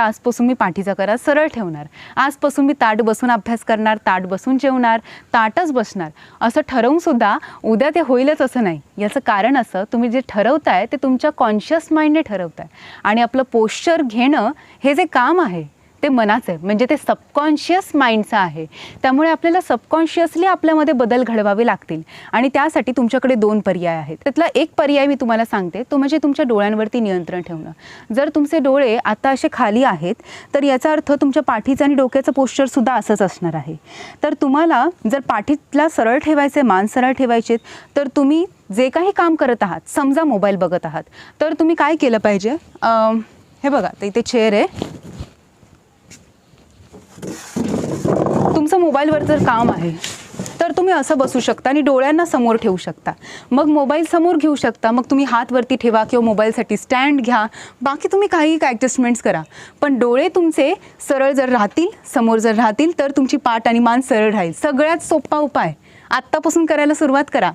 आजपासून मी पाठीचा करा सरळ ठेवणार. आजपासून मी ताट बसून अभ्यास करणार ताट बसून जेवणार ताटच बसणार. असं ठरवून सुद्धा उद्या ते होईलच असं नाही. याचं कारण असं तुम्ही जे ठरवताय ते तुमच्या कॉन्शियस माइंडने ठरवताय. आणि आपलं पोश्चर घेणं हे जे काम आहे ते मनाचं आहे. म्हणजे ते सबकॉन्शियस माइंडचं आहे. त्यामुळे आपल्याला सबकॉन्शियसली आपल्यामध्ये बदल घडवावे लागतील. आणि त्यासाठी तुमच्याकडे दोन पर्याय आहेत. त्यातला एक पर्याय मी तुम्हाला सांगते. तो म्हणजे तुमच्या डोळ्यांवरती नियंत्रण ठेवणं. जर तुमचे डोळे आता असे खाली आहेत तर याचा अर्थ तुमच्या पाठीचं आणि डोक्याचं पोश्चरसुद्धा असंच असणार आहे. तर तुम्हाला जर पाठीतला सरळ ठेवायचे मान सरळ ठेवायचे तर तुम्ही जे काही काम करत आहात समजा मोबाईल बघत आहात तर तुम्ही काय केलं पाहिजे? हे बघा तर इथे चेअर आहे. तुमचं मोबाईलवर जर काम आहे तर तुम्ही असं बसू शकता आणि डोळ्यांना समोर ठेवू शकता. मग मोबाईल समोर घेऊ शकता मग तुम्ही हात वरती ठेवा किंवा मोबाईलसाठी स्टँड घ्या. बाकी तुम्ही काही ॲडजस्टमेंट्स करा. पण डोळे तुमचे सरळ जर राहतील समोर जर राहतील तर तुमची पाठ आणि मान सरळ राहील. सगळ्यात सोपा उपाय आत्तापासून करायला सुरुवात करा.